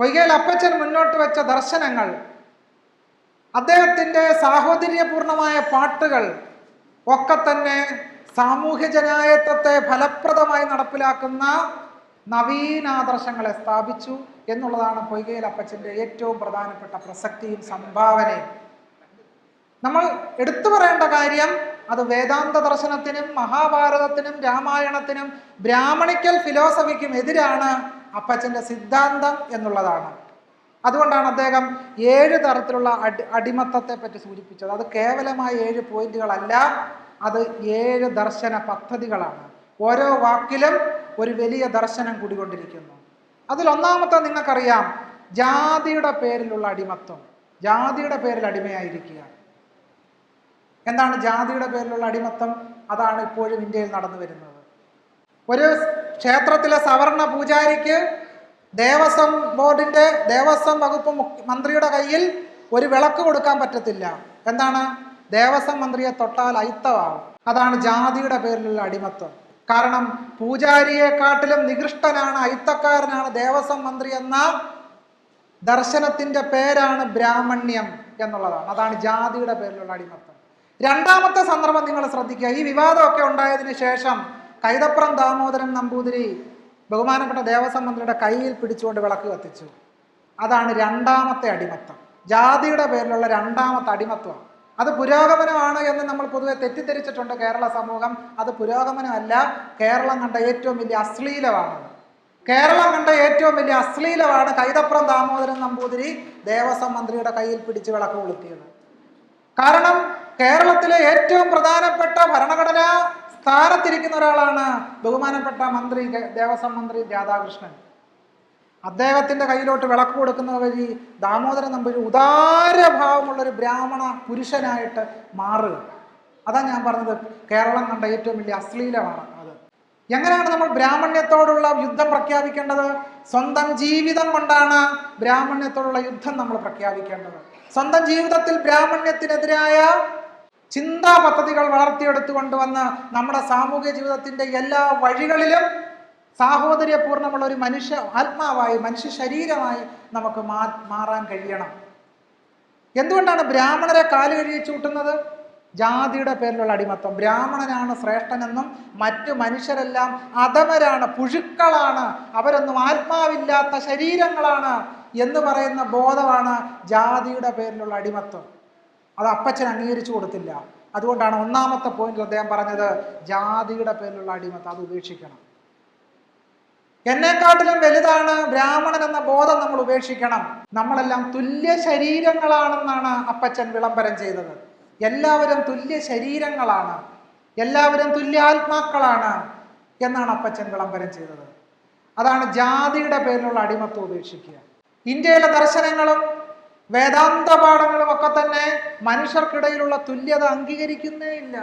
പൊയ്കയിൽ അപ്പച്ചൻ മുന്നോട്ട് വെച്ച ദർശനങ്ങൾ അദ്ദേഹത്തിന്റെ സാഹോദര്യപൂർണമായ പാട്ടുകൾ ഒക്കെ തന്നെ സാമൂഹ്യ ജനായത്വത്തെ ഫലപ്രദമായി നടപ്പിലാക്കുന്ന നവീനാദർശങ്ങളെ സ്ഥാപിച്ചു എന്നുള്ളതാണ് പൊയ്കയിൽ അപ്പച്ചന്റെ ഏറ്റവും പ്രധാനപ്പെട്ട പ്രസക്തിയും സംഭാവനയും. നമ്മൾ എടുത്തു പറയേണ്ട കാര്യം അത് വേദാന്ത ദർശനത്തിനും മഹാഭാരതത്തിനും രാമായണത്തിനും ബ്രാഹ്മണിക്കൽ ഫിലോസഫിക്കും എതിരാണ് അപ്പച്ചന്റെ സിദ്ധാന്തം എന്നുള്ളതാണ്. അതുകൊണ്ടാണ് അദ്ദേഹം ഏഴ് തരത്തിലുള്ള അടി അടിമത്തത്തെ പറ്റി സൂചിപ്പിച്ചത്. അത് കേവലമായ ഏഴ് പോയിന്റുകളല്ല അത് ഏഴ് ദർശന പദ്ധതികളാണ്. ഓരോ വാക്കിലും ഒരു വലിയ ദർശനം കൂടിക്കൊണ്ടിരിക്കുന്നു. അതിൽ ഒന്നാമത്തെ നിങ്ങൾക്കറിയാം ജാതിയുടെ പേരിലുള്ള അടിമത്വം ജാതിയുടെ പേരിൽ അടിമയായിരിക്കുക. എന്താണ് ജാതിയുടെ പേരിലുള്ള അടിമത്തം? അതാണ് ഇപ്പോഴും ഇന്ത്യയിൽ നടന്നു വരുന്നത്. ഒരു ക്ഷേത്രത്തിലെ സവർണ പൂജാരിക്ക് ദേവസ്വം ബോർഡിന്റെ ദേവസ്വം വകുപ്പ് മന്ത്രിയുടെ കയ്യിൽ ഒരു വിളക്ക് കൊടുക്കാൻ പറ്റത്തില്ല. എന്താണ്? ദേവസ്വം മന്ത്രിയെ തൊട്ടാൽ അയിത്തമാവും അതാണ് ജാതിയുടെ പേരിലുള്ള അടിമത്വം കാരണം പൂജാരിയെക്കാട്ടിലും നികൃഷ്ടനാണ് ഐത്തക്കാരനാണ് ദേവസ്വം മന്ത്രി എന്ന ദർശനത്തിന്റെ പേരാണ് ബ്രാഹ്മണ്യം എന്നുള്ളതാണ്. അതാണ് ജാതിയുടെ പേരിലുള്ള അടിമത്തം. രണ്ടാമത്തെ സന്ദർഭം നിങ്ങൾ ശ്രദ്ധിക്കുക. ഈ വിവാദമൊക്കെ ഉണ്ടായതിനു ശേഷം കൈതപ്രം ദാമോദരൻ നമ്പൂതിരി ബഹുമാനപ്പെട്ട ദേവസ്വം മന്ത്രിയുടെ കയ്യിൽ പിടിച്ചുകൊണ്ട് വിളക്ക് കത്തിച്ചു. അതാണ് രണ്ടാമത്തെ അടിമത്തം. ജാതിയുടെ പേരിലുള്ള രണ്ടാമത്തെ അടിമത്വം. അത് പുരോഗമനമാണ് എന്ന് നമ്മൾ പൊതുവെ തെറ്റിദ്ധരിച്ചിട്ടുണ്ട് കേരള സമൂഹം. അത് പുരോഗമനമല്ല. കേരളം കണ്ട ഏറ്റവും വലിയ അശ്ലീലമാണ്. കേരളം കണ്ട ഏറ്റവും വലിയ അശ്ലീലമാണ് കൈതപ്രം ദാമോദരൻ നമ്പൂതിരി ദേവസ്വം മന്ത്രിയുടെ കയ്യിൽ പിടിച്ച് വിളക്ക് കൊളുത്തിയത്. കാരണം കേരളത്തിലെ ഏറ്റവും പ്രധാനപ്പെട്ട ഭരണഘടനാ സ്ഥാനത്തിരിക്കുന്ന ഒരാളാണ് ബഹുമാനപ്പെട്ട മന്ത്രി ദേവസ്വം മന്ത്രി രാധാകൃഷ്ണൻ. അദ്ദേഹത്തിന്റെ കയ്യിലോട്ട് വിളക്ക് കൊടുക്കുന്ന വഴി ദാമോദരൻ നമ്പൂരി ഉദാരഭാവമുള്ള ഒരു ബ്രാഹ്മണ പുരുഷനായിട്ട് മാറുക. അതാ ഞാൻ പറഞ്ഞത്. കേരളം കണ്ട ഏറ്റവും വലിയ അശ്ലീലമാണ് അത്. എങ്ങനെയാണ് നമ്മൾ ബ്രാഹ്മണ്യത്തോടുള്ള യുദ്ധം പ്രഖ്യാപിക്കേണ്ടത്? സ്വന്തം ജീവിതം കൊണ്ടാണ് ബ്രാഹ്മണ്യത്തോടുള്ള യുദ്ധം നമ്മൾ പ്രഖ്യാപിക്കേണ്ടത്. സ്വന്തം ജീവിതത്തിൽ ബ്രാഹ്മണ്യത്തിനെതിരായ ചിന്താ പദ്ധതികൾ വളർത്തിയെടുത്തു കൊണ്ടുവന്ന് നമ്മുടെ സാമൂഹ്യ ജീവിതത്തിന്റെ എല്ലാ വഴികളിലും സാഹോദര്യപൂർണമുള്ള ഒരു മനുഷ്യ ആത്മാവായി മനുഷ്യ ശരീരമായി നമുക്ക് മാ മാറാൻ കഴിയണം. എന്തുകൊണ്ടാണ് ബ്രാഹ്മണരെ കാൽ കഴുകി ചൂട്ടുന്നത്? ജാതിയുടെ പേരിലുള്ള അടിമത്തം. ബ്രാഹ്മണനാണ് ശ്രേഷ്ഠനെന്നും മറ്റു മനുഷ്യരെല്ലാം അധമരാണ് പുഴുക്കളാണ് അവരൊന്നും ആത്മാവില്ലാത്ത ശരീരങ്ങളാണ് എന്ന് പറയുന്ന ബോധമാണ് ജാതിയുടെ പേരിലുള്ള അടിമത്വം അത് അപ്പച്ചൻ അംഗീകരിച്ചു കൊടുത്തില്ല. അതുകൊണ്ടാണ് ഒന്നാമത്തെ പോയിന്റിൽ അദ്ദേഹം പറഞ്ഞത് ജാതിയുടെ പേരിലുള്ള അടിമത്തം അത് ഉപേക്ഷിക്കണം. എന്നെക്കാട്ടിലും വലുതാണ് ബ്രാഹ്മണൻ എന്ന ബോധം നമ്മൾ ഉപേക്ഷിക്കണം. നമ്മളെല്ലാം തുല്യ ശരീരങ്ങളാണെന്നാണ് അപ്പച്ചൻ വിളംബരം ചെയ്തത്. എല്ലാവരും തുല്യ ശരീരങ്ങളാണ്. എല്ലാവരും തുല്യ ആത്മാക്കളാണ് എന്നാണ് അപ്പച്ചൻ വിളംബരം ചെയ്തത്. അതാണ് ജാതിയുടെ പേരിലുള്ള അടിമത്വം ഉപേക്ഷിക്കുക. ഇന്ത്യയിലെ ദർശനങ്ങളും വേദാന്ത പാഠങ്ങളും ഒക്കെ തന്നെ മനുഷ്യർക്കിടയിലുള്ള തുല്യത അംഗീകരിക്കുന്നേ ഇല്ല.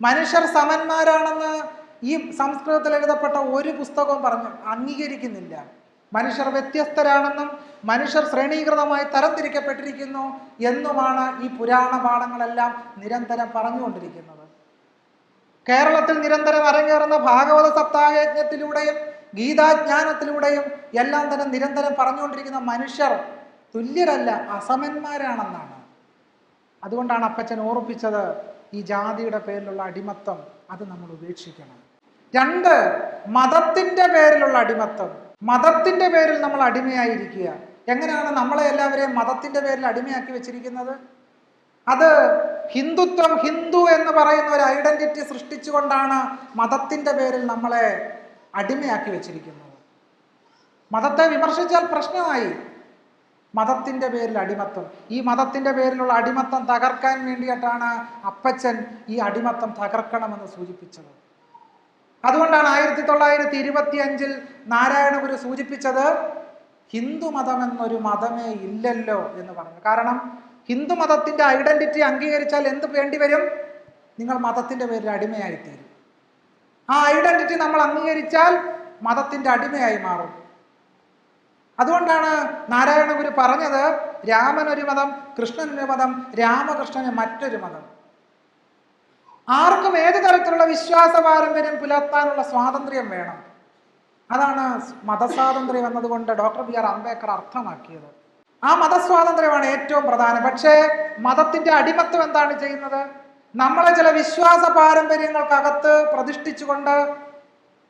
മനുഷ്യർ സമന്മാരാണെന്ന് ഈ സംസ്കൃതത്തിൽ എഴുതപ്പെട്ട ഒരു പുസ്തകവും പറഞ്ഞു അംഗീകരിക്കുന്നില്ല. മനുഷ്യർ വ്യത്യസ്തരാണെന്നും മനുഷ്യർ ശ്രേണീകൃതമായി തരംതിരിക്കപ്പെട്ടിരിക്കുന്നു എന്നുമാണ് ഈ പുരാണ പാഠങ്ങളെല്ലാം നിരന്തരം പറഞ്ഞുകൊണ്ടിരിക്കുന്നത്. കേരളത്തിൽ നിരന്തരം അരങ്ങേറുന്ന ഭാഗവത സപ്താഹയജ്ഞത്തിലൂടെയും ഗീതാജ്ഞാനത്തിലൂടെയും എല്ലാം തന്നെ നിരന്തരം പറഞ്ഞുകൊണ്ടിരിക്കുന്ന മനുഷ്യർ തുല്യരല്ല അസമന്മാരാണെന്നാണ്. അതുകൊണ്ടാണ് അപ്പച്ചൻ ഓർപ്പിച്ചത് ഈ ജാതിയുടെ പേരിലുള്ള അടിമത്തം അത് നമ്മൾ ഉപേക്ഷിക്കണം. രണ്ട് മതത്തിന്റെ പേരിലുള്ള അടിമത്തം. മതത്തിന്റെ പേരിൽ നമ്മൾ അടിമയായിരിക്കുക. എങ്ങനെയാണ് നമ്മളെ എല്ലാവരെയും മതത്തിന്റെ പേരിൽ അടിമയാക്കി വെച്ചിരിക്കുന്നത്? അത് ഹിന്ദുത്വം ഹിന്ദു എന്ന് പറയുന്ന ഒരു ഐഡന്റിറ്റി സൃഷ്ടിച്ചുകൊണ്ടാണ് മതത്തിന്റെ പേരിൽ നമ്മളെ അടിമയാക്കി വെച്ചിരിക്കുന്നത്. മതത്തെ വിമർശിച്ചാൽ പ്രശ്നമായി. മതത്തിന്റെ പേരിൽ അടിമത്തം. ഈ മതത്തിന്റെ പേരിലുള്ള അടിമത്തം തകർക്കാൻ വേണ്ടിയിട്ടാണ് അപ്പച്ചൻ ഈ അടിമത്തം തകർക്കണമെന്ന് സൂചിപ്പിച്ചത്. അതുകൊണ്ടാണ് ആയിരത്തി തൊള്ളായിരത്തി ഇരുപത്തി അഞ്ചിൽ നാരായണഗുരു സൂചിപ്പിച്ചത് ഹിന്ദു മതം എന്നൊരു മതമേ ഇല്ലല്ലോ എന്ന് പറഞ്ഞു. കാരണം ഹിന്ദു മതത്തിന്റെ ഐഡന്റിറ്റി അംഗീകരിച്ചാൽ എന്ത് വേണ്ടി വരും? നിങ്ങൾ മതത്തിന്റെ പേരിൽ അടിമയായിത്തീരും. ആ ഐഡന്റിറ്റി നമ്മൾ അംഗീകരിച്ചാൽ മതത്തിന്റെ അടിമയായി മാറും. അതുകൊണ്ടാണ് നാരായണഗുരു പറഞ്ഞത് രാമൻ ഒരു മതം കൃഷ്ണൻ ഒരു മതം രാമകൃഷ്ണന് മറ്റൊരു മതം. ആർക്കും ഏത് തരത്തിലുള്ള വിശ്വാസ പാരമ്പര്യം പുലർത്താനുള്ള സ്വാതന്ത്ര്യം വേണം. അതാണ് മതസ്വാതന്ത്ര്യം എന്നതുകൊണ്ട് ഡോക്ടർ ബി ആർ അംബേദ്കർ അർത്ഥമാക്കിയത്. ആ മതസ്വാതന്ത്ര്യമാണ് ഏറ്റവും പ്രധാനം. പക്ഷേ മതത്തിന്റെ അടിമത്വം എന്താണ് ചെയ്യുന്നത്? നമ്മളെ ചില വിശ്വാസ പാരമ്പര്യങ്ങൾക്കകത്ത് പ്രതിഷ്ഠിച്ചുകൊണ്ട്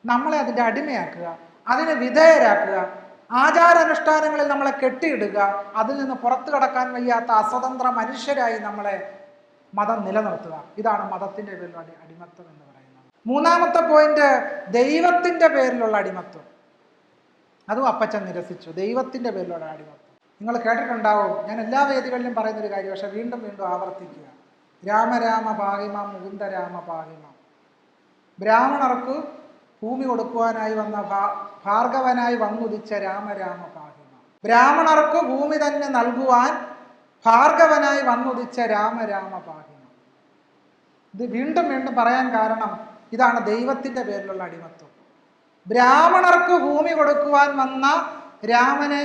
നമ്മളെ അതിന്റെ അടിമയാക്കുക അതിനെ വിധേയരാക്കുക. ആചാരാനുഷ്ഠാനങ്ങളിൽ നമ്മളെ കെട്ടിയിടുക അതിൽ നിന്ന് പുറത്തു കടക്കാൻ വയ്യാത്ത അസ്വതന്ത്ര മനുഷ്യരായി നമ്മളെ മതം നിലനിർത്തുക. ഇതാണ് മതത്തിന്റെ പേരിലുള്ള അടി- അടിമത്വം എന്ന് പറയുന്നത്. മൂന്നാമത്തെ പോയിന്റ് ദൈവത്തിന്റെ പേരിലുള്ള അടിമത്വം അതും അപ്പച്ചൻ നിരസിച്ചു. ദൈവത്തിന്റെ പേരിലുള്ള അടിമത്വം നിങ്ങൾ കേട്ടിട്ടുണ്ടാവും ഞാൻ എല്ലാ വേദികളിലും പറയുന്ന ഒരു കാര്യം പക്ഷെ വീണ്ടും വീണ്ടും ആവർത്തിക്കുക. രാമരാമ പാഹിമ മുകുന്ദരാമ രാമ ബ്രാഹ്മണർക്ക് ഭൂമി കൊടുക്കുവാനായി വന്ന ഭാർഗവനായി വന്നുദിച്ച രാമരാമ പാഹിമ. ബ്രാഹ്മണർക്ക് ഭൂമി തന്നെ നൽകുവാൻ ഭാർഗവനായി വന്നുദിച്ച രാമരാമ പാഹിമ. ഇത് വീണ്ടും വീണ്ടും പറയാൻ കാരണം ഇതാണ് ദൈവത്തിന്റെ പേരിലുള്ള അടിമത്വം ബ്രാഹ്മണർക്ക് ഭൂമി കൊടുക്കുവാൻ വന്ന രാമനെ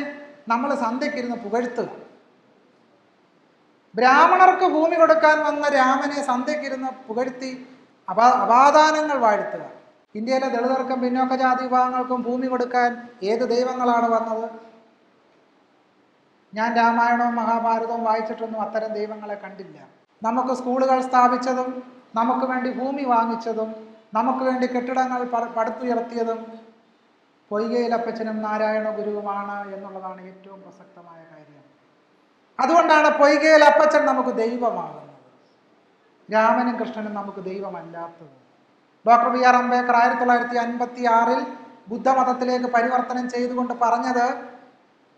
നമ്മൾ സന്ധ്യക്കിരുന്ന് പുകഴ്ത്തുക. ബ്രാഹ്മണർക്ക് ഭൂമി കൊടുക്കാൻ വന്ന രാമനെ സന്ധ്യക്കിരുന്ന് പുകഴ്ത്തി അപാ അപാദാനങ്ങൾ വാഴ്ത്തുക. ഇന്ത്യയിലെ ദളിതർക്കും പിന്നോക്ക ജാതി വിഭാഗങ്ങൾക്കും ഭൂമി കൊടുക്കാൻ ഏത് ദൈവങ്ങളാണ് വന്നത്? ഞാൻ രാമായണവും മഹാഭാരതവും വായിച്ചിട്ടൊന്നും അത്തരം ദൈവങ്ങളെ കണ്ടില്ല. നമുക്ക് സ്കൂളുകൾ സ്ഥാപിച്ചതും നമുക്ക് വേണ്ടി ഭൂമി വാങ്ങിച്ചതും നമുക്ക് വേണ്ടി കെട്ടിടങ്ങൾ പടുത്തുയർത്തിയതും പൊയ്കയിലപ്പച്ചനും നാരായണ ഗുരുവുമാണ് എന്നുള്ളതാണ് ഏറ്റവും പ്രസക്തമായ കാര്യം. അതുകൊണ്ടാണ് പൊയ്കയിലപ്പച്ചൻ നമുക്ക് ദൈവമാകുന്നത്. രാമനും കൃഷ്ണനും നമുക്ക് ദൈവമല്ലാത്തത്. ഡോക്ടർ ബി ആർ അംബേദ്കർ ആയിരത്തി തൊള്ളായിരത്തി അൻപത്തി ആറിൽ ബുദ്ധമതത്തിലേക്ക് പരിവർത്തനം ചെയ്തുകൊണ്ട് പറഞ്ഞത്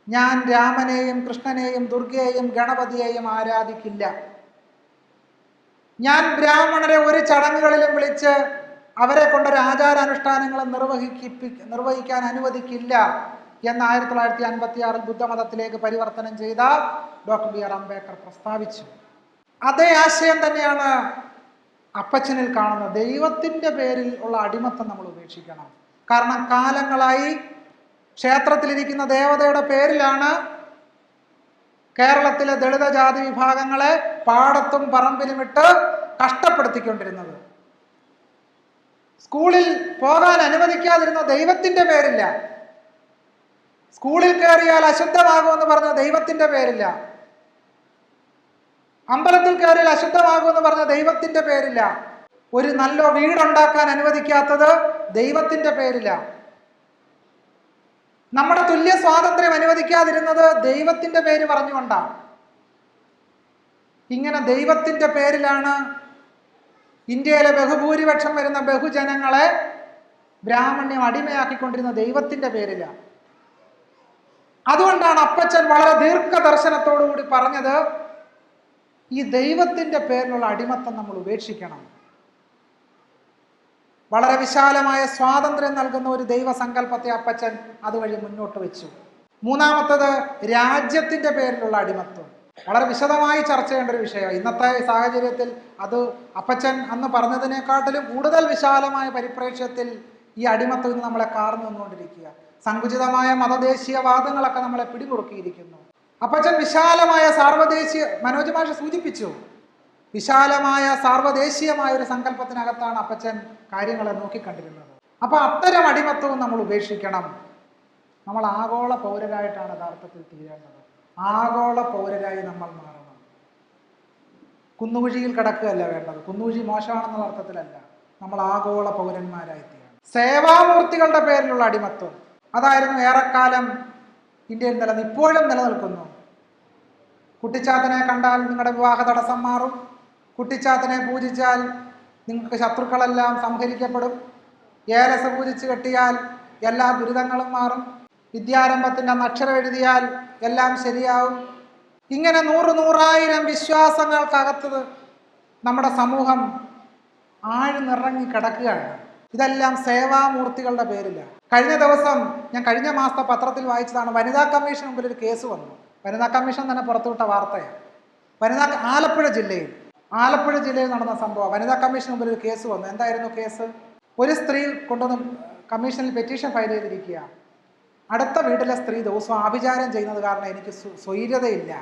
ഞാൻ രാമനെയും കൃഷ്ണനെയും ദുർഗയെയും ഗണപതിയെയും ആരാധിക്കില്ല. ഞാൻ ബ്രാഹ്മണരെ ഒരു ചടങ്ങുകളിലും വിളിച്ച് അവരെ കൊണ്ട് ഒരു ആചാരാനുഷ്ഠാനങ്ങളും നിർവഹിക്കിപ്പി നിർവഹിക്കാൻ അനുവദിക്കില്ല എന്ന് ആയിരത്തി തൊള്ളായിരത്തി അൻപത്തി ആറിൽ ബുദ്ധമതത്തിലേക്ക് പരിവർത്തനം ചെയ്ത ഡോക്ടർ ബി ആർ അംബേദ്കർ പ്രസ്താവിച്ചു. അതേ ആശയം തന്നെയാണ് അപ്പച്ചനിൽ കാണുന്ന ദൈവത്തിന്റെ പേരിൽ ഉള്ള അടിമത്തം നമ്മൾ ഉപേക്ഷിക്കണം. കാരണം കാലങ്ങളായി ക്ഷേത്രത്തിലിരിക്കുന്ന ദേവതയുടെ പേരിലാണ് കേരളത്തിലെ ദളിത ജാതി വിഭാഗങ്ങളെ പാടത്തും പറമ്പിലും ഇട്ട് കഷ്ടപ്പെടുത്തിക്കൊണ്ടിരുന്നത്. സ്കൂളിൽ പോകാൻ അനുവദിക്കാതിരുന്ന ദൈവത്തിന്റെ പേരില്ല. സ്കൂളിൽ കയറിയാൽ അശുദ്ധമാകുമെന്ന് പറഞ്ഞ ദൈവത്തിന്റെ പേരില്ല. അമ്പലത്തിൽ കയറിയാൽ അശുദ്ധമാകുമെന്ന് പറഞ്ഞ ദൈവത്തിന്റെ പേരില്ല. ഒരു നല്ല വീടുണ്ടാക്കാൻ അനുവദിക്കാത്തത് ദൈവത്തിന്റെ പേരില്ല. നമ്മുടെ തുല്യ സ്വാതന്ത്ര്യം അനുവദിക്കാതിരുന്നത് ദൈവത്തിന്റെ പേര് പറഞ്ഞുകൊണ്ടാണ്. ഇങ്ങനെ ദൈവത്തിന്റെ പേരിലാണ് ഇന്ത്യയിലെ ബഹുഭൂരിപക്ഷം വരുന്ന ബഹുജനങ്ങളെ ബ്രാഹ്മണ്യം അടിമയാക്കിക്കൊണ്ടിരുന്ന ദൈവത്തിന്റെ പേരില അതുകൊണ്ടാണ് അപ്പച്ചൻ വളരെ ദീർഘദർശനത്തോടു കൂടി പറഞ്ഞത് ഈ ദൈവത്തിന്റെ പേരിലുള്ള അടിമത്തം നമ്മൾ ഉപേക്ഷിക്കണം. വളരെ വിശാലമായ സ്വാതന്ത്ര്യം നൽകുന്ന ഒരു ദൈവസങ്കല്പത്തെ അപ്പച്ചൻ അതുവഴി മുന്നോട്ട് വെച്ചു. മൂന്നാമത്തത് രാജ്യത്തിന്റെ പേരിലുള്ള അടിമത്വം വളരെ വിശദമായി ചർച്ച ചെയ്യേണ്ട ഒരു വിഷയമാണ്. ഇന്നത്തെ സാഹചര്യത്തിൽ അത് അപ്പച്ചൻ അന്ന് പറഞ്ഞതിനെക്കാട്ടിലും കൂടുതൽ വിശാലമായ പരിപ്രേക്ഷ്യത്തിൽ ഈ അടിമത്വം ഇന്ന് നമ്മളെ കാർന്നു നിന്നുകൊണ്ടിരിക്കുക സങ്കുചിതമായ മതദേശീയവാദങ്ങളൊക്കെ നമ്മളെ പിടിമുറുക്കിയിരിക്കുന്നു. അപ്പച്ചൻ വിശാലമായ സാർവദേശീയ മനോജ് മാഷ് സൂചിപ്പിച്ചു. വിശാലമായ സാർവദേശീയമായ ഒരു സങ്കല്പത്തിനകത്താണ് അപ്പച്ചൻ കാര്യങ്ങളെ നോക്കിക്കണ്ടിരുന്നത്. അപ്പൊ അത്തരം അടിമത്വവും നമ്മൾ ഉപേക്ഷിക്കണം. നമ്മൾ ആഗോള പൗരരായിട്ടാണ് യഥാർത്ഥത്തിൽ തീരേണ്ടത്. ആഗോള പൗരരായി നമ്മൾ മാറണം. കുന്നുകുഴിയിൽ കിടക്കുകയല്ല വേണ്ടത്. കുന്നുകുഴി മോശമാണെന്നുള്ള അർത്ഥത്തിലല്ല. നമ്മൾ ആഗോള പൗരന്മാരായി തീരണം. സേവാമൂർത്തികളുടെ പേരിലുള്ള അടിമത്വം. അതായിരുന്നു ഏറെക്കാലം ഇന്ത്യയിൽ നിലനിന്ന് ഇപ്പോഴും നിലനിൽക്കുന്നു കുട്ടിച്ചാത്തനെ കണ്ടാൽ നിങ്ങളുടെ വിവാഹ തടസ്സം മാറും. കുട്ടിച്ചാത്തനെ പൂജിച്ചാൽ നിങ്ങൾക്ക് ശത്രുക്കളെല്ലാം സംഹരിക്കപ്പെടും. ഏലസ പൂജിച്ച് കെട്ടിയാൽ എല്ലാ ദുരിതങ്ങളും മാറും. വിദ്യാരംഭത്തിന്റെ നക്ഷരം എഴുതിയാൽ എല്ലാം ശരിയാവും. ഇങ്ങനെ നൂറ് നൂറായിരം വിശ്വാസങ്ങൾക്കകത്ത് നമ്മുടെ സമൂഹം ആഴ്ന്നിറങ്ങി കിടക്കുകയാണ്. ഇതെല്ലാം സേവാമൂർത്തികളുടെ പേരില്ല കഴിഞ്ഞ ദിവസം ഞാൻ കഴിഞ്ഞ മാസത്തെ പത്രത്തിൽ വായിച്ചതാണ്. വനിതാ കമ്മീഷൻ മുമ്പിൽ ഒരു കേസ് വന്നു. വനിതാ കമ്മീഷൻ തന്നെ പുറത്തുവിട്ട വാർത്തയാണ്. വനിതാ ആലപ്പുഴ ജില്ലയിൽ ആലപ്പുഴ ജില്ലയിൽ നടന്ന സംഭവം. വനിതാ കമ്മീഷൻ മുമ്പിൽ ഒരു കേസ് വന്നു. എന്തായിരുന്നു കേസ്? ഒരു സ്ത്രീ കൊണ്ടുവന്ന് കമ്മീഷനിൽ പെറ്റീഷൻ ഫയൽ ചെയ്തിരിക്കുക. അടുത്ത വീട്ടിലെ സ്ത്രീ ദിവസവും ആഭിചാരം ചെയ്യുന്നത് കാരണം എനിക്ക് സ്വൈര്യതയില്ല.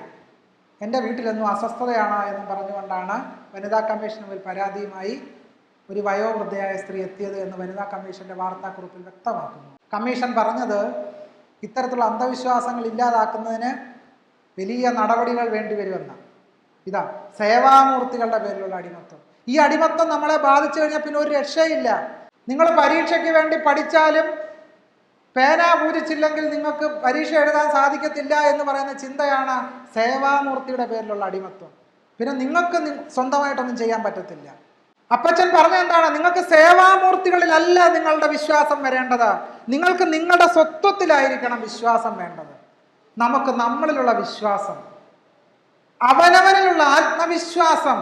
എന്റെ വീട്ടിലൊന്നും അസ്വസ്ഥതയാണ് എന്നും പറഞ്ഞുകൊണ്ടാണ് വനിതാ കമ്മീഷൻ മുമ്പിൽ പരാതിയുമായി ഒരു വയോവൃദ്ധയായ സ്ത്രീ എത്തിയത് എന്ന് വനിതാ കമ്മീഷന്റെ വാർത്താക്കുറിപ്പിൽ വ്യക്തമാക്കുന്നു. കമ്മീഷൻ പറഞ്ഞത് ഇത്തരത്തിലുള്ള അന്ധവിശ്വാസങ്ങൾ ഇല്ലാതാക്കുന്നതിന് വലിയ നടപടികൾ വേണ്ടിവരുമെന്ന. ഇതാ സേവാമൂർത്തികളുടെ പേരിലുള്ള അടിമത്വം ഈ അടിമത്വം നമ്മളെ ബാധിച്ചു കഴിഞ്ഞാൽ പിന്നെ ഒരു രക്ഷയില്ല. നിങ്ങൾ പരീക്ഷയ്ക്ക് വേണ്ടി പഠിച്ചാലും പേന പൂജിച്ചില്ലെങ്കിൽ നിങ്ങൾക്ക് പരീക്ഷ എഴുതാൻ സാധിക്കത്തില്ല എന്ന് പറയുന്ന ചിന്തയാണ് സേവാമൂർത്തിയുടെ പേരിലുള്ള അടിമത്വം പിന്നെ നിങ്ങൾക്ക് സ്വന്തമായിട്ടൊന്നും ചെയ്യാൻ പറ്റത്തില്ല. അപ്പച്ചൻ പറഞ്ഞ എന്താണ്? നിങ്ങൾക്ക് സേവാമൂർത്തികളിലല്ല നിങ്ങളുടെ വിശ്വാസം വരേണ്ടത്. നിങ്ങൾക്ക് നിങ്ങളുടെ സ്വത്വത്തിലായിരിക്കണം വിശ്വാസം വേണ്ടത്. നമുക്ക് നമ്മളിലുള്ള വിശ്വാസം അവനവനിലുള്ള ആത്മവിശ്വാസം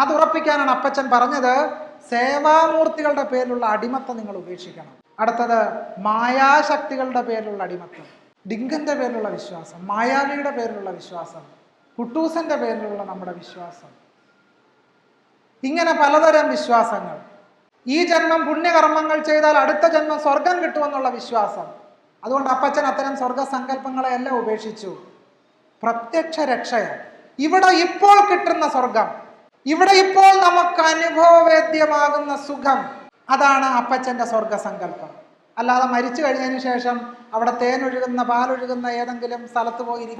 അത് ഉറപ്പിക്കാനാണ് അപ്പച്ചൻ പറഞ്ഞത്. സേവാമൂർത്തികളുടെ പേരിലുള്ള അടിമത്തം നിങ്ങൾ ഉപേക്ഷിക്കണം. അടുത്തത് മായാശക്തികളുടെ പേരിലുള്ള അടിമത്തം ഡിങ്കന്റെ പേരിലുള്ള വിശ്വാസം മായാവിയുടെ പേരിലുള്ള വിശ്വാസം കുട്ടൂസന്റെ പേരിലുള്ള നമ്മുടെ വിശ്വാസം. ഇങ്ങനെ പലതരം വിശ്വാസങ്ങൾ. ഈ ജന്മം പുണ്യകർമ്മങ്ങൾ ചെയ്താൽ അടുത്ത ജന്മം സ്വർഗം കിട്ടുമെന്നുള്ള വിശ്വാസം. അതുകൊണ്ട് അപ്പച്ചൻ അത്തരം സ്വർഗസങ്കല്പങ്ങളെ എല്ലാം ഉപേക്ഷിച്ചു. പ്രത്യക്ഷ രക്ഷയാണ് ഇവിടെ ഇപ്പോൾ കിട്ടുന്ന സ്വർഗം. ഇവിടെ ഇപ്പോൾ നമുക്ക് അനുഭവവേദ്യമാകുന്ന സുഖം. അതാണ് അപ്പച്ചന്റെ സ്വർഗസങ്കല്പം. അല്ലാതെ മരിച്ചു കഴിഞ്ഞതിന് ശേഷം അവിടെ തേനൊഴുകുന്ന പാലൊഴുകുന്ന ഏതെങ്കിലും സ്ഥലത്ത് പോയി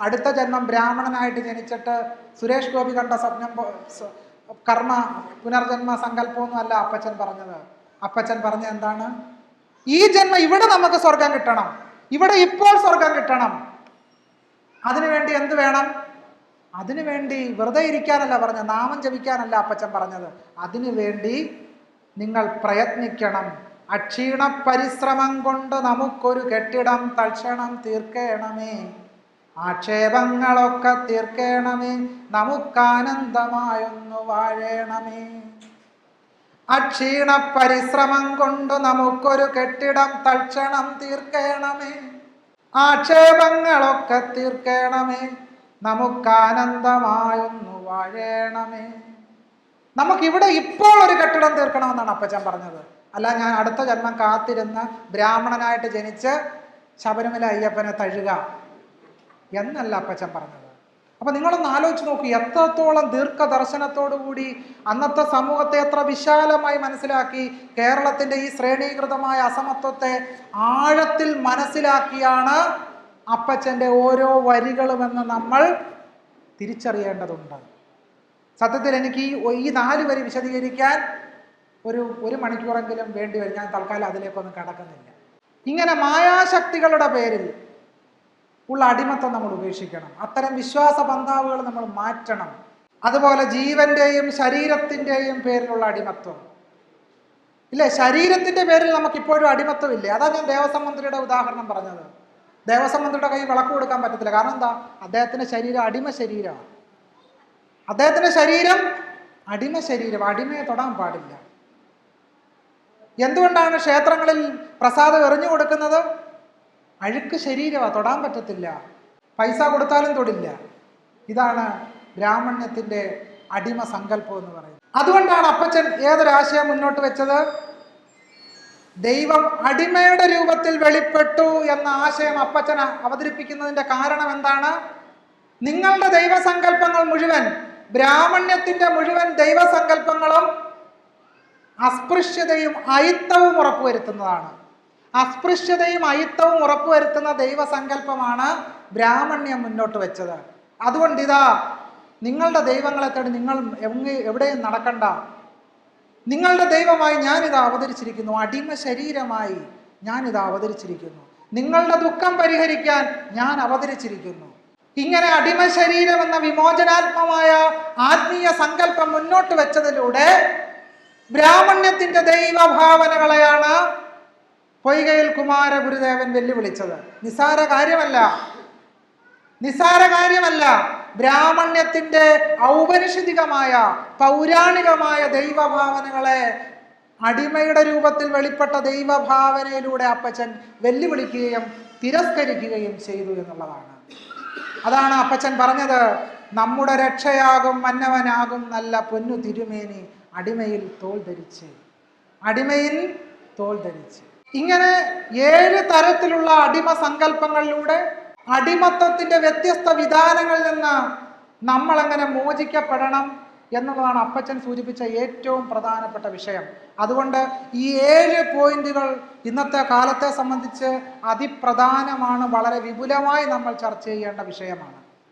അടുത്ത ജന്മം ബ്രാഹ്മണനായിട്ട് ജനിച്ചിട്ട് സുരേഷ് ഗോപി കണ്ട സ്വപ്നം കർമ്മ പുനർജന്മ സങ്കല്പമൊന്നും അല്ല അപ്പച്ചൻ പറഞ്ഞത്. അപ്പച്ചൻ പറഞ്ഞ എന്താണ്? ഈ ജന്മ ഇവിടെ നമുക്ക് സ്വർഗം കിട്ടണം. ഇവിടെ ഇപ്പോൾ സ്വർഗം കിട്ടണം. അതിനുവേണ്ടി എന്ത് വേണം? അതിനുവേണ്ടി വെറുതെ ഇരിക്കാനല്ല പറഞ്ഞത് നാമം ജപിക്കാനല്ല അപ്പച്ചൻ പറഞ്ഞത്. അതിനുവേണ്ടി നിങ്ങൾ പ്രയത്നിക്കണം. അക്ഷീണ പരിശ്രമം കൊണ്ട് നമുക്കൊരു കെട്ടിടം തൽക്ഷണം തീർക്കേണമേ. ആക്ഷേപങ്ങളൊക്കെ തീർക്കേണമേ. നമുക്കാനന്ദമായൊന്നു വാഴേണമേ. അക്ഷീണ പരിശ്രമം കൊണ്ട് നമുക്കൊരു കെട്ടിടം തൽക്ഷണം തീർക്കേണമേ. ആക്ഷേപങ്ങളൊക്കെ തീർക്കേണമേ. നമുക്കാനന്ദമായൊന്നു വാഴേണമേ. നമുക്കിവിടെ ഇപ്പോൾ ഒരു കെട്ടിടം തീർക്കണമെന്നാണ് അപ്പച്ചൻ പറഞ്ഞത്. അല്ല ഞാൻ അടുത്ത ജന്മം കാത്തിരുന്ന് ബ്രാഹ്മണനായിട്ട് ജനിച്ച് ശബരിമല അയ്യപ്പനെ തഴുക എന്നല്ല അപ്പച്ചൻ പറഞ്ഞത്. അപ്പൊ നിങ്ങളൊന്ന് ആലോചിച്ച് നോക്കൂ എത്രത്തോളം ദീർഘദർശനത്തോടുകൂടി അന്നത്തെ സമൂഹത്തെ എത്ര വിശാലമായി മനസ്സിലാക്കി കേരളത്തിന്റെ ഈ ശ്രേണീകൃതമായ അസമത്വത്തെ ആഴത്തിൽ മനസ്സിലാക്കിയാണ് അപ്പച്ചന്റെ ഓരോ വരികളുമെന്ന് നമ്മൾ തിരിച്ചറിയേണ്ടതുണ്ട്. സത്യത്തിൽ എനിക്ക് ഈ നാല് വരി വിശദീകരിക്കാൻ ഒരു ഒരു മണിക്കൂറെങ്കിലും വേണ്ടി വരും. ഞാൻ തൽക്കാലം അതിലേക്കൊന്നും കടക്കുന്നില്ല. ഇങ്ങനെ മായാശക്തികളുടെ പേരിൽ ഉള്ള അടിമത്തം നമ്മൾ ഉപേക്ഷിക്കണം. അത്തരം വിശ്വാസ പന്താവുകൾ നമ്മൾ മാറ്റണം. അതുപോലെ ജീവന്റെയും ശരീരത്തിന്റെയും പേരിലുള്ള അടിമത്വം. ഇല്ലേ? ശരീരത്തിന്റെ പേരിൽ നമുക്ക് ഇപ്പോഴും അടിമത്വം ഇല്ലേ അതാ ഞാൻ ദേവസ്വം മന്ത്രിയുടെ ഉദാഹരണം പറഞ്ഞത്. ദേവസ്വം മന്ത്രിയുടെ കൈ വിളക്ക് കൊടുക്കാൻ പറ്റത്തില്ല. കാരണം എന്താ? അദ്ദേഹത്തിന്റെ ശരീരം അടിമ ശരീരമാണ്. അദ്ദേഹത്തിന്റെ ശരീരം അടിമ ശരീരം. അടിമയെ തൊടാൻ പാടില്ല. എന്തുകൊണ്ടാണ് ക്ഷേത്രങ്ങളിൽ പ്രസാദം എറിഞ്ഞു കൊടുക്കുന്നത്? അഴുക്ക് ശരീരമാ തൊടാൻ പറ്റത്തില്ല. പൈസ കൊടുത്താലും തൊടില്ല. ഇതാണ് ബ്രാഹ്മണ്യത്തിന്റെ അടിമ സങ്കല്പം എന്ന് പറയുന്നത്. അതുകൊണ്ടാണ് അപ്പച്ചൻ ഏതൊരാശയം മുന്നോട്ട് വെച്ചത്? ദൈവം അടിമയുടെ രൂപത്തിൽ വെളിപ്പെട്ടു എന്ന ആശയം അപ്പച്ചൻ അവതരിപ്പിക്കുന്നതിന്റെ കാരണം എന്താണ്? നിങ്ങളുടെ ദൈവസങ്കല്പങ്ങൾ മുഴുവൻ ബ്രാഹ്മണ്യത്തിന്റെ മുഴുവൻ ദൈവസങ്കല്പങ്ങളും അസ്പൃശ്യതയും അയിത്തവും ഉറപ്പുവരുത്തുന്നതാണ്. അസ്പൃശ്യതയും അയിത്തവും ഉറപ്പുവരുത്തുന്ന ദൈവസങ്കല്പമാണ് ബ്രാഹ്മണ്യം മുന്നോട്ട് വെച്ചത്. അതുകൊണ്ട് ഇതാ നിങ്ങളുടെ ദൈവങ്ങളെ തേടി നിങ്ങൾ എവിടെയും നടക്കണ്ട. നിങ്ങളുടെ ദൈവമായി ഞാനിത് അവതരിച്ചിരിക്കുന്നു. അടിമ ശരീരമായി ഞാനിത് അവതരിച്ചിരിക്കുന്നു. നിങ്ങളുടെ ദുഃഖം പരിഹരിക്കാൻ ഞാൻ അവതരിച്ചിരിക്കുന്നു. ഇങ്ങനെ അടിമ ശരീരം എന്ന വിമോചനാത്മമായ ആത്മീയ സങ്കല്പം മുന്നോട്ട് വെച്ചതിലൂടെ ബ്രാഹ്മണ്യത്തിന്റെ ദൈവഭാവനകളെയാണ് പൊയ്കയിൽ കുമാരഗുരുദേവൻ വെല്ലുവിളിച്ചത്. നിസാര കാര്യമല്ല. നിസാര കാര്യമല്ല. ബ്രാഹ്മണ്യത്തിന്റെ ഔപനിഷിതികമായ പൗരാണികമായ ദൈവഭാവനകളെ അടിമയുടെ രൂപത്തിൽ വെളിപ്പെട്ട ദൈവഭാവനയിലൂടെ അപ്പച്ചൻ വെല്ലുവിളിക്കുകയും തിരസ്കരിക്കുകയും ചെയ്തു എന്നുള്ളതാണ്. അതാണ് അപ്പച്ചൻ പറഞ്ഞത്. നമ്മുടെ രക്ഷയാകും മന്നവനാകും നല്ല പൊന്നു തിരുമേനി അടിമയിൽ തോൾ ധരിച്ച്. അടിമയിൽ തോൾ ധരിച്ച്. ഇങ്ങനെ ഏഴ് തരത്തിലുള്ള അടിമ സങ്കല്പങ്ങളിലൂടെ അടിമത്തത്തിന്റെ വ്യത്യസ്ത വിധാനങ്ങളിൽ നിന്ന് നമ്മൾ എങ്ങനെ മോചിക്കപ്പെടണം എന്നുള്ളതാണ് അപ്പച്ചൻ സൂചിപ്പിച്ച ഏറ്റവും പ്രധാനപ്പെട്ട വിഷയം. അതുകൊണ്ട് ഈ ഏഴ് പോയിന്റുകൾ ഇന്നത്തെ കാലത്തെ സംബന്ധിച്ച് അതിപ്രധാനമാണ് വളരെ വിപുലമായി നമ്മൾ ചർച്ച ചെയ്യേണ്ട വിഷയമാണ്.